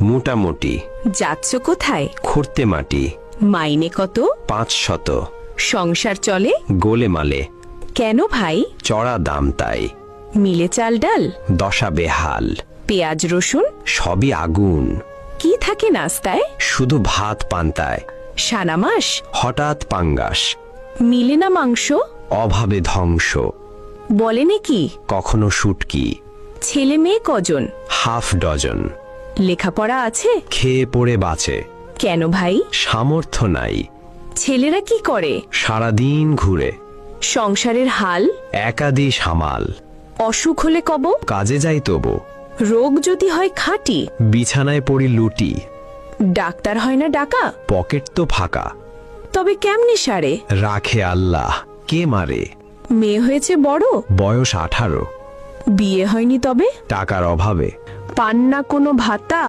মোটামুটি। যাচ্ছ কোথায়? খুঁড়তে মাটি। মাইনে কত? পাঁচ শত। সংসার চলে? গোলেমালে কেন ভাই? চড়া দাম তাই। মিলে চাল ডাল? দশা বেহাল। পেঁয়াজ রসুন? সবই আগুন। কি থাকে নাস্তায়? শুধু ভাত পান্তায়। সানা মাস? হঠাৎ পাঙ্গাস। মিলে না মাংস? অভাবে ধ্বংস। বলে নাকি? কখনো শুটকি। ছেলে মেয়ে কজন? Half dozen. লেখাপড়া আছে? খেয়ে পড়ে বাঁচে। কেন ভাই? সামর্থ্য নাই। ছেলেরা কি করে? সারাদিন ঘুরে। সংসারের হাল? একাদি সামাল অসুখ হলে কব? কাজে যাই তবু। রোগ যদি হয় খাঁটি? বিছানায় পড়ি লুটি। ডাক্তার হয় না ডাকা? পকেট তো ফাঁকা। তবে কেমনে সারে? রাখে আল্লাহ। কে মারে? মেয়ে হয়েছে বড়? বয়স আঠারো। বিয়ে হয়নি তবে? টাকার অভাবে। পান না কোনো ভাতা?